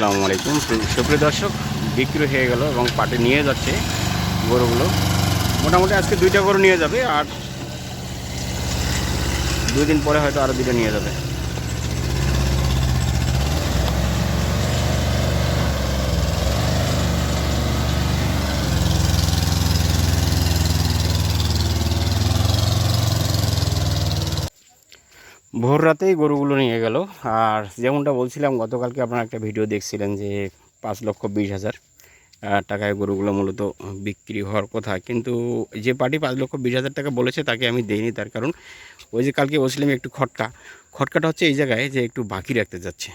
আসসালামু আলাইকুম। সুপ্রিয় দর্শক, বিক্রি হয়ে গেল এবং পাটে নিয়ে যাচ্ছে গরুগুলো। মোটামুটি আজকে দুইটা গরু নিয়ে যাবে আর দুই দিন পরে হয়তো আরও দুইটা নিয়ে যাবে। ভোর রাতেই গরুগুলো নিয়ে গেল। আর যেমনটা বলছিলাম, গতকালকে আপনারা একটা ভিডিও দেখছিলেন যে পাঁচ লক্ষ বিশ হাজার টাকায় গরুগুলো মূলত বিক্রি হওয়ার কথা। কিন্তু যে পার্টি পাঁচ লক্ষ বিশ হাজার টাকা বলেছে তাকে আমি দেইনি, তার কারণ ওই যে কালকে বলছিলাম একটু খটকা। খটকাটা হচ্ছে এই জায়গায় যে একটু বাকি রাখতে যাচ্ছে।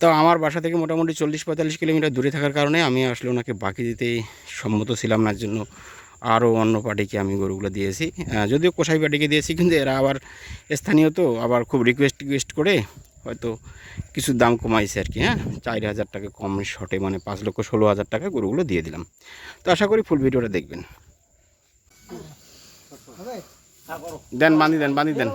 তো আমার বাসা থেকে মোটামুটি চল্লিশ পঁয়তাল্লিশ কিলোমিটার দূরে থাকার কারণে আমি আসলে ওনাকে বাকি দিতে সম্মত ছিলাম না জন্য আরও অন্য পার্টিকে আমি গরুগুলো দিয়েছি। যদিও কোষাই পার্টিকে দিয়েছি, কিন্তু এরা আবার স্থানীয় তো, আবার খুব রিকোয়েস্ট টিকোয়েস্ট করে হয়তো কিছু দাম কমাইছে আর কি হ্যাঁ? চার হাজার টাকা কম শর্টে মানে পাঁচ লক্ষ ষোলো হাজার টাকা গরুগুলো দিয়ে দিলাম। তো আশা করি ফুল ভিডিওটা দেখবেন। দেন বাঁধি দেন বাঁধি দেন।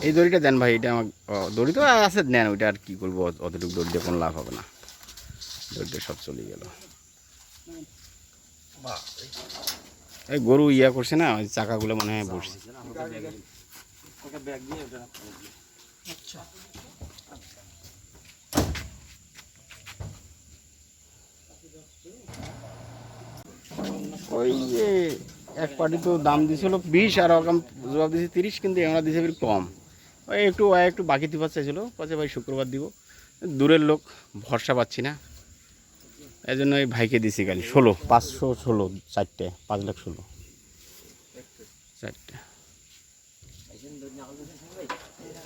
এই দড়িটা দেন ভাই এটা আমার দড়ি তো আছে নেন ওইটা আর কী করব অত- অতটুকু দড়িতে কোনো লাভ হবে না। দড়িটা সব চলে গেল। এই গরু ইয়া করছে না ওই চাকাগুলো মনে হয় বসছে। ওই যে এক পার্টি তো দাম দিছিল বিশ আর ওরকম জবাব দিয়েছে তিরিশ কিন্তু আমরা দিয়েছে কম। ওই একটু একটু বাকি দিবার চাইছিল বলছে ভাই শুক্রবার দিব। দূরের লোক ভরসা পাচ্ছি না। এই জন্য ওই ভাইকে দিছি গাড়ি ষোলো পাঁচশো ষোলো চারটে পাঁচ লাখ ষোলো চারটে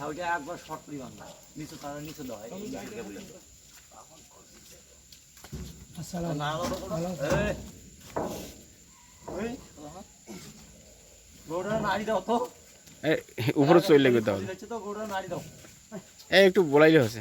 ওইটা একবার শর্ট পরিমাণ না নিচু তারা নিচু দেওয়া হয় গৌড়া নাড়ি দাও তো এ, উপরে চলে গেতে হবে হচ্ছে তো গৌড়া নাড়ি দাও এই একটু বলাইলে হচ্ছে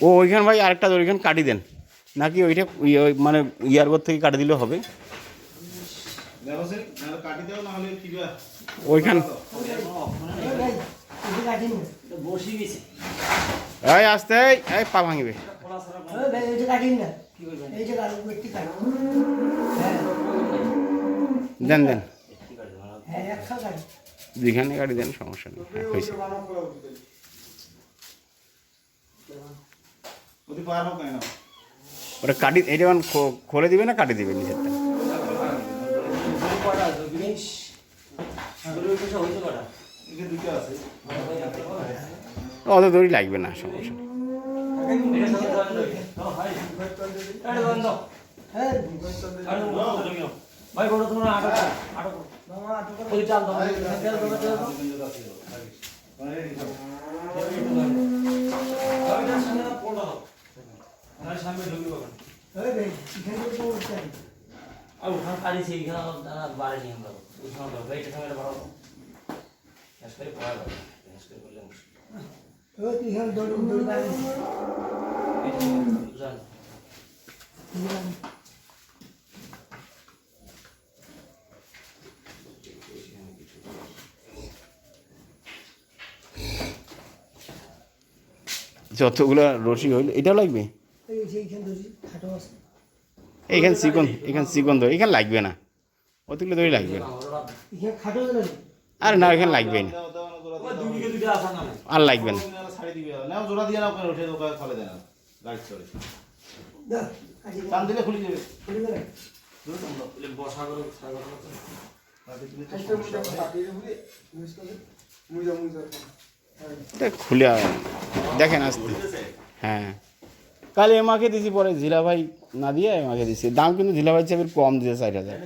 ও ওইখান ভাই আরেকটা ওইখান কাটি দেন। নাকি ওইটা ইয়ে- ওই মানে ইয়ার ঘর থেকে কাটি দিলে হবে? ওইখান এই আসতে এই, এই পা ভাঙিবে। দেন দেন। দুইখানে কাটি দেন সমস্যা নেই। হ্যাঁ, হয়েছে। ওটা কাটি এটা এখন খুলে দিবে না কাটি দিবে নিচেরটা অত দড়ি লাগবে না সমস্যা নেই। ভাই বড় তোমরা আটো আটো ওই চাল দাও তেল দাও তেল দাও গাড়িটার সামনে না পোড়া আমার সামনে ঢুকি পাবেন আর ওখানে কাড়িছে এখানে দাদা বাড়ি নিয়ে আমরা ওখানে দাও গাড়িটার সামনে বাড়াও গ্যাস করে পড়া গ্যাস করে করলে জানো যতগুলো রশি হইল এটাও লাগবে এই যে এইখান এইখানে এখানে চিকন ধরে এখানে লাগবে না অতগুলো দড়ি লাগবে না আরে না এখানে লাগবে না আর লাগবে না বসা এটা খুলে দেখেন আসতে। হ্যাঁ। কাল এমাকে দিছি পরে জিলা ভাই না দিয়ে এমাকে দিছি। দাম কিন্তু জিলা ভাই চাপের কম দিয়েছে চার হাজার।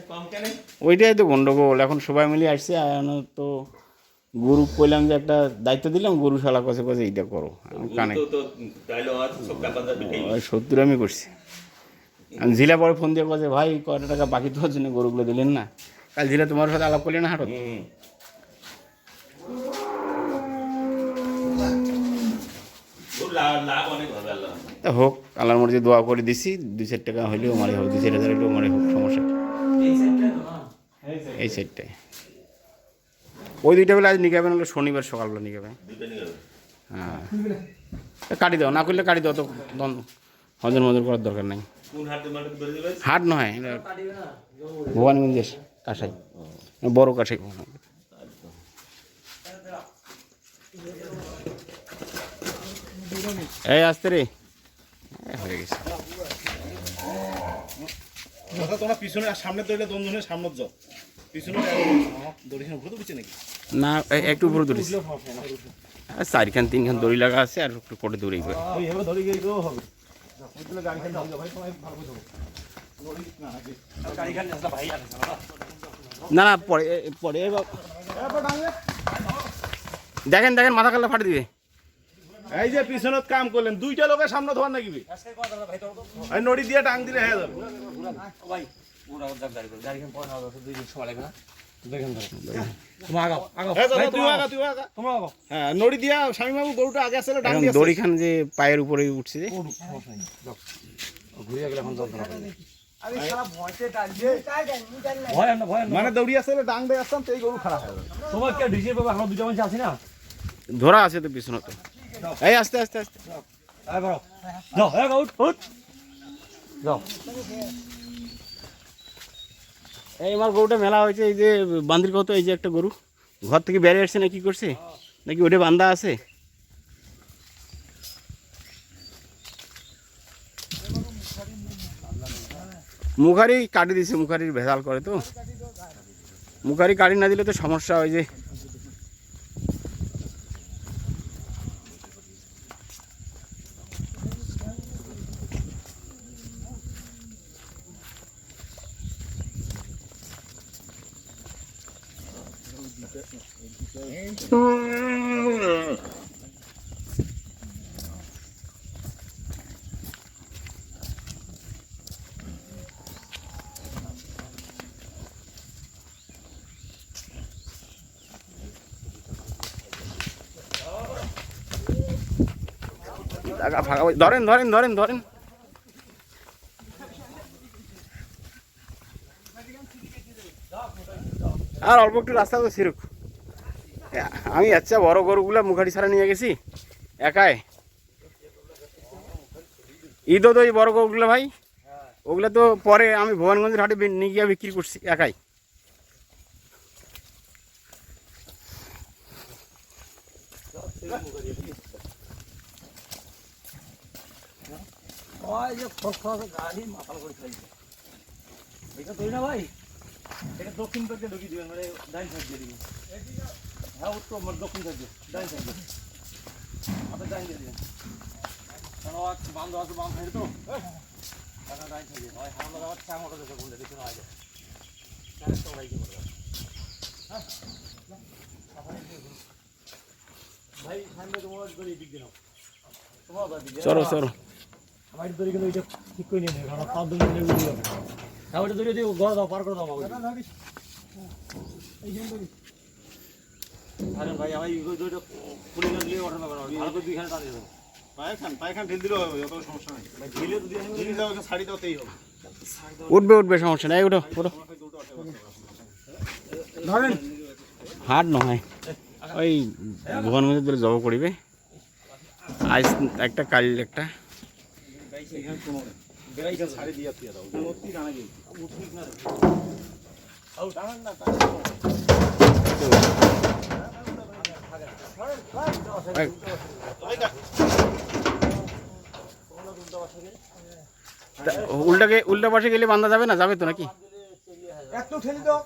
ওইটাই তো গন্ডগোল। এখন সবাই মিলে আসছে আর তো গরু কইলাম যে একটা দায়িত্ব দিলাম গরু শালা কষে কষে এইটা করো। কানে সত্তর আমি করছি। জিলা পরে ফোন দিয়ে কছে ভাই কত টাকা বাকি তোর জন্য গরুগুলো দিলেন না? কাল জিলা তোমার সাথে আলাপ করলেন না হাটত? তা হোক আল্লাহর মর্জি দোয়া করে দিছি দুই চার টাকা হইলেও মারে হোক দুই চার হাজার হইলেও মারে হোক সমস্যা এই সাইডটা এই সেটটাই ওই দুইটা বেলা আজ নিকাবেন হলো শনিবার সকালবেলা নিকাবে। হ্যাঁ। তা কাটি দাও না করলে কাটি দাও তো দন হজর মজর করার দরকার নাই। হাট নয় ভবানীগঞ্জের কাঁসাই। বড় কাঁসাই এই আসতে রে হয়ে গেছে। তোমরা পিছনে আর সামনে দড়িলে দমজনের সামনে যাও। পিছনে তো নাকি? না একটু উপরে দৌড়িস। চারখান তিনখান দড়ি লাগা আছে আর একটু কোটে হবে। ভাই না না পরে দেখেন দেখেন মাথা কাল্লা ফাটে দিবে। এই যে পিছনত কাম করলেন দুইটা লোকের সামনে ধোয়ার নাকি এই নড়ি দিয়ে টাং দিলে হয়ে যাবে। ভাই পুরা যাক গাড়ি করে। গাড়ি খান পয়সা হবে দুই দিন সময় লাগে না। দেখেন ধরে তোমরা আগাও আগাও। হ্যাঁ ভাই, দাদা তুই তোমরা আগা আগাও। তুই আগা। তোমরা আগাও। হ্যাঁ নড়ি দিয়া স্বামী বাবু গরুটা আগে আসলে ডাং দিয়ে দড়ি খান যে পায়ের উপরে উঠছে মানে দৌড়ি আসলে ডাং দিয়ে আসতাম তো এই গরু খারাপ হয়ে যাবে তোমার কে ডিজে পাবে আমরা আছি না? ধরা আছে তো পিছনে এই আস্তে আস্তে আস্তে। যাও হ্যাঁ উঠ উঠ। যাও। এই আমার গরুটা মেলা হয়েছে এই যে বান্দির কত এই যে একটা গরু। ঘর থেকে বেরিয়ে আসছে না কি করছে? নাকি ওটা বান্ধা আছে? মুখারি কাটি দিছে মুখারির ভেজাল করে তো। মুখারি কাটি না দিলে তো সমস্যা হয় যে জায়গা ফাঁকা হয়ে- ধরেন ধরেন ধরেন ধরেন আর অল্প একটু রাস্তা তো সিরুক আমি আচ্ছা বড় গরুগুলো মুখারি ছাড়া নিয়ে গেছি। একাই। ঈদও তো এই বড় গরুগুলো ভাই। ওগুলো তো পরে আমি ভুবনগঞ্জের হাটে নিয়ে গিয়ে বিক্রি করছি, একাই। এটা তুই না ভাই? এটা দক্ষিণ দিবেন মানে ডাইন সাইড দিয়ে দিবেন। হ্যাঁ উত্তর মানে দক্ষিণ সাইড ডাইন সাইড। মাথা ডাইন কারণ ও আছে বান্ধব আছে বাম সাইডে তো? কারণ ডাইন সাইড। দিয়ে হয় হামলা যাওয়ার চাং ওটা দেখে বললে দেখুন আগে। ভাই সামনে তোমার দড়ি দিক দিন তোমার দিক দিন চলো চলো। আমার দড়ি কিন্তু এটা ঠিক করে নিয়ে নেবে কারণ পাঁচ দড়ি নিয়ে উড়ে যাবে। হ্যাঁ ওটা দড়ি দিয়ে গড় দাও পার করে দাও আমাকে। আরে ভাই আমি ওই দড়িটা খুলে না ওঠার ব্যাপার ভালো করে দুইখানে টানিয়ে দেবো। পায়ে খান পায়ে খান ঢিল দিলেও হবে অত সমস্যা নেই। ভাই ঢিলে তো ঢিল দাও শাড়ি দাওতেই হবে। উঠবে উঠবে সমস্যা নাই উঠো উঠো। ধরেন। হাট নহয় ওই ভুবনগঞ্জের দিলে জব করিবে। আইস একটা কাল একটা। দাও উল্টাকে উল্টা পাশে গেলে বান্ধা যাবে না? যাবে তো নাকি? একটু ঠেলি দাও।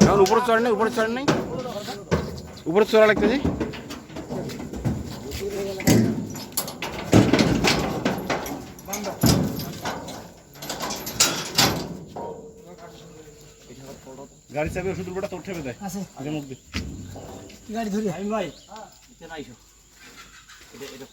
এখন উপরে চড়ে নাই উপরে চড়ে নাই। উপরে চড়া লাগতেছে। গাড়ি চাবি ওষুধ উপরটা তোর ঠেপে দেয় আছে। আগে মুখ দে। গাড়ি ধরে আমি ভাই এটা নাইছো এটা এটা